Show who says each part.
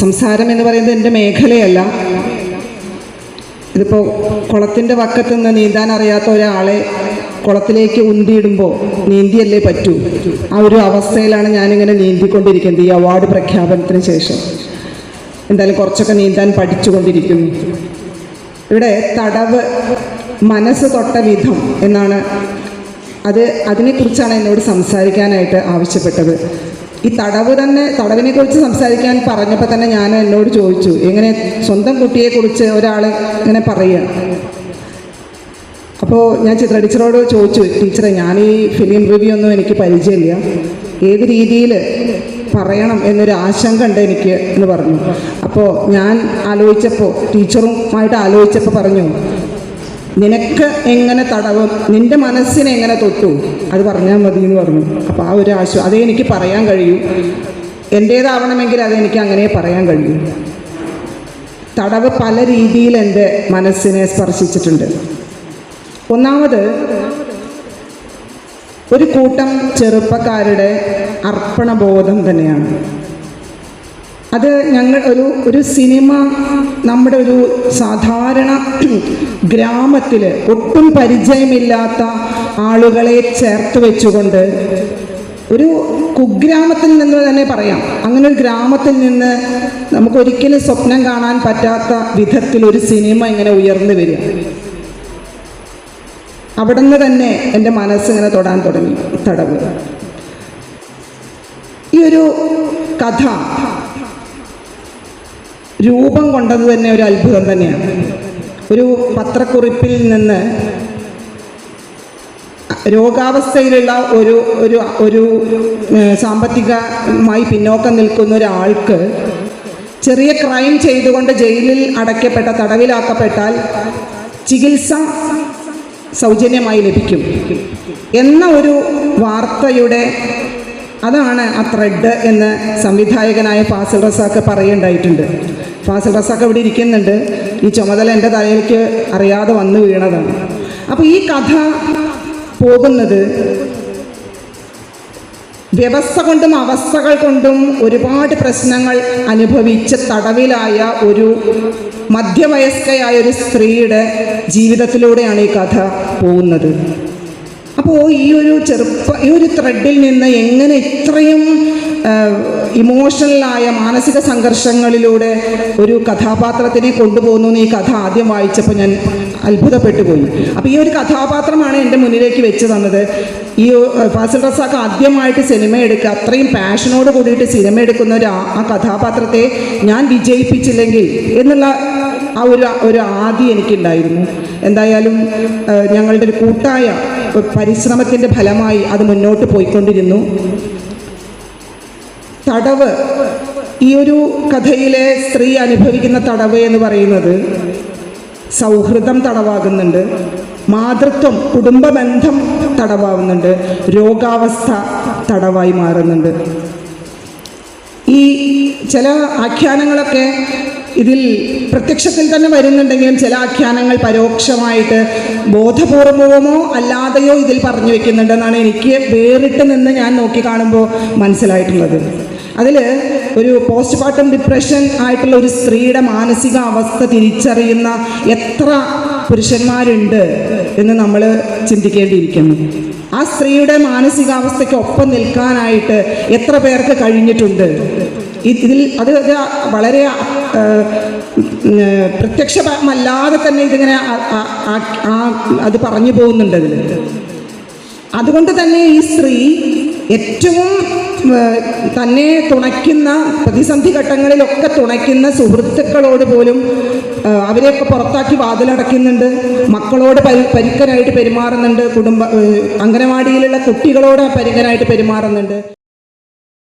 Speaker 1: സംസാരം എന്ന് പറയുന്നത് എന്റെ മേഖലയല്ല. ഇതിപ്പോൾ കുളത്തിന്റെ വക്കത്ത് നിന്ന് നീന്താൻ അറിയാത്ത ഒരാളെ കുളത്തിലേക്ക് ഉന്തിയിടുമ്പോൾ നീന്തിയല്ലേ പറ്റൂ. ആ ഒരു അവസ്ഥയിലാണ് ഞാനിങ്ങനെ നീന്തിക്കൊണ്ടിരിക്കുന്നത് ഈ അവാർഡ് പ്രഖ്യാപനത്തിന് ശേഷം. എന്തായാലും കുറച്ചൊക്കെ നീന്താൻ പഠിച്ചുകൊണ്ടിരിക്കുന്നു ഇവിടെ തടവ് മനസ്സ് തൊട്ട വിധം എന്നാണ് അത് അതിനെക്കുറിച്ചാണ് എന്നോട് സംസാരിക്കാനായിട്ട് ആവശ്യപ്പെട്ടത്. ഈ തടവ് തന്നെ തടവിനെ കുറിച്ച് സംസാരിക്കാൻ പറഞ്ഞപ്പോൾ തന്നെ ഞാൻ എന്നോട് ചോദിച്ചു എങ്ങനെ സ്വന്തം കുട്ടിയെക്കുറിച്ച് ഒരാൾ ഇങ്ങനെ പറയുക? അപ്പോൾ ഞാൻ ചിത്ര ടീച്ചറോട് ചോദിച്ചു ടീച്ചറെ ഞാൻ ഈ ഫിലിം റിവ്യൂ ഒന്നും എനിക്ക് പരിചയമില്ല. ഏത് രീതിയിൽ പറയണം എന്നൊരു ആശങ്ക ഉണ്ട് എനിക്ക് എന്ന് പറഞ്ഞു. അപ്പോൾ ഞാൻ ആലോചിച്ചപ്പോൾ ടീച്ചറുമായിട്ട് ആലോചിച്ചപ്പോൾ പറഞ്ഞു നിനക്ക് എങ്ങനെ തടവും നിന്റെ മനസ്സിനെ എങ്ങനെ തൊട്ടു? അത് പറഞ്ഞാൽ മതി എന്ന് പറഞ്ഞു. അപ്പോൾ ആ ഒരു ആശ അതേ എനിക്ക് പറയാൻ കഴിയൂ. എന്റേതാവണമെങ്കിൽ അതെനിക്ക് അങ്ങനെ പറയാൻ കഴിയൂ. തടവ് പല രീതിയിൽ എന്റെ മനസ്സിനെ സ്പർശിച്ചിട്ടുണ്ട്. ഒന്നാമത് ഒരു കൂട്ടം ചെറുപ്പക്കാരുടെ അർപ്പണബോധം തന്നെയാണ്. അത് ഞങ്ങൾ ഒരു ഒരു സിനിമ നമ്മുടെ ഒരു സാധാരണ ഗ്രാമത്തിൽ ഒട്ടും പരിചയമില്ലാത്ത ആളുകളെ ചേർത്ത് വെച്ചുകൊണ്ട് ഒരു കുഗ്രാമത്തിൽ നിന്ന് തന്നെ പറയാം. അങ്ങനെ ഒരു ഗ്രാമത്തിൽ നിന്ന് നമുക്കൊരിക്കലും സ്വപ്നം കാണാൻ പറ്റാത്ത വിധത്തിൽ ഒരു സിനിമ ഇങ്ങനെ ഉയർന്നു വരും അവിടെ നിന്ന് തന്നെ എന്റെ മനസ്സിങ്ങനെ തൊടാൻ തുടങ്ങി തടവ്. ഈ ഒരു കഥ രൂപം കൊണ്ടത് തന്നെ ഒരു അത്ഭുതം തന്നെയാണ്. ഒരു പത്രക്കുറിപ്പിൽ നിന്ന് രോഗാവസ്ഥയിലുള്ള ഒരു ഒരു ഒരു സാമ്പത്തികമായി പിന്നോക്കം നിൽക്കുന്ന ഒരാൾക്ക് ചെറിയ ക്രൈം ചെയ്തുകൊണ്ട് ജയിലിൽ അടയ്ക്കപ്പെട്ട തടവിലാക്കപ്പെട്ടാൽ ചികിത്സ സൗജന്യമായി ലഭിക്കും. എന്ന ഒരു വാർത്തയുടെ അതാണ് ആ ത്രെഡ് എന്ന് സംവിധായകനായ ഫാസിൽ റസാക്ക് പറയുണ്ടായിട്ടുണ്ട്. ഫാസിൽ റസാക്ക് ഇവിടെ ഇരിക്കുന്നുണ്ട്. ഈ ചുമതല എന്റെ തലയിലേക്ക് അറിയാതെ വന്നു വീണതാണ്. അപ്പോൾ ഈ കഥ പോകുന്നത്. വ്യവസ്ഥ കൊണ്ടും അവസ്ഥകൾ കൊണ്ടും ഒരുപാട് പ്രശ്നങ്ങൾ അനുഭവിച്ച് തടവിലായ ഒരു മധ്യവയസ്കയായ ഒരു സ്ത്രീയുടെ ജീവിതത്തിലൂടെയാണ് ഈ കഥ പോകുന്നത്. അപ്പോൾ ഈ ഒരു ചെറുപ്പ ഈ ഒരു ത്രെഡിൽ നിന്ന് എങ്ങനെ ഇത്രയും ഇമോഷണലായ മാനസിക സംഘർഷങ്ങളിലൂടെ ഒരു കഥാപാത്രത്തിനെ കൊണ്ടുപോകുന്നു എന്ന് ഈ കഥ ആദ്യം വായിച്ചപ്പോൾ ഞാൻ അത്ഭുതപ്പെട്ടു പോയി അപ്പോൾ ഈ ഒരു കഥാപാത്രമാണ് എന്റെ മുന്നിലേക്ക് വെച്ച് തന്നത്. ഈ ഫാസൽ റസാക്ക് ആദ്യമായിട്ട് സിനിമ എടുക്കുക അത്രയും പാഷനോട് കൂടിയിട്ട് സിനിമ എടുക്കുന്ന ഒരു ആ- കഥാപാത്രത്തെ ഞാൻ വിജയിപ്പിച്ചില്ലെങ്കിൽ എന്നുള്ള ആ ഒരു ഒരു ആദി എനിക്കുണ്ടായിരുന്നു. എന്തായാലും ഞങ്ങളുടെ ഒരു കൂട്ടായ പരിശ്രമത്തിന്റെ ഫലമായി അത് മുന്നോട്ട് പോയിക്കൊണ്ടിരുന്നു. തടവ്. ഈ ഒരു കഥയിലെ സ്ത്രീ അനുഭവിക്കുന്ന തടവ് എന്ന് പറയുന്നത് സൗഹൃദം തടവാകുന്നുണ്ട് മാതൃത്വം കുടുംബ ബന്ധം തടവാകുന്നുണ്ട് രോഗാവസ്ഥ തടവായി മാറുന്നുണ്ട്. ഈ ചില ആഖ്യാനങ്ങളൊക്കെ ഇതിൽ പ്രത്യക്ഷത്തിൽ തന്നെ വരുന്നുണ്ടെങ്കിലും ചില ആഖ്യാനങ്ങൾ പരോക്ഷമായിട്ട് ബോധപൂർവമോ അല്ലാതെയോ ഇതിൽ പറഞ്ഞു വെക്കുന്നുണ്ടെന്നാണ് എനിക്ക് വേറിട്ട് നിന്ന് ഞാൻ നോക്കി കാണുമ്പോൾ മനസ്സിലായിട്ടുള്ളത്. അതിൽ ഒരു പോസ്റ്റ് പാർട്ടം ഡിപ്രഷൻ ആയിട്ടുള്ള ഒരു സ്ത്രീയുടെ മാനസിക അവസ്ഥ തിരിച്ചറിയുന്ന എത്ര പുരുഷന്മാരുണ്ട് എന്ന് നമ്മൾ ചിന്തിക്കേണ്ടിയിരിക്കുന്നു. ആ സ്ത്രീയുടെ മാനസികാവസ്ഥയ്ക്ക് ഒപ്പം നിൽക്കാനായിട്ട് എത്ര പേർക്ക് കഴിഞ്ഞിട്ടുണ്ട്? ഇതിൽ അത് വളരെ പ്രത്യക്ഷമല്ലാതെ തന്നെ ഇതിങ്ങനെ അത് പറഞ്ഞു പോകുന്നുണ്ട് അതുകൊണ്ട് തന്നെ ഈ സ്ത്രീ ഏറ്റവും തന്നെ തുണയ്ക്കുന്ന പ്രതിസന്ധി ഘട്ടങ്ങളിലൊക്കെ തുണയ്ക്കുന്ന സുഹൃത്തുക്കളോട് പോലും അവരെയൊക്കെ പുറത്താക്കി വാതിലടയ്ക്കുന്നുണ്ട്. മക്കളോട് പരി പരിക്കനായിട്ട് പെരുമാറുന്നുണ്ട്. കുടുംബ അംഗനവാടിയിലുള്ള കുട്ടികളോട് പരിക്കനായിട്ട് പെരുമാറുന്നുണ്ട്.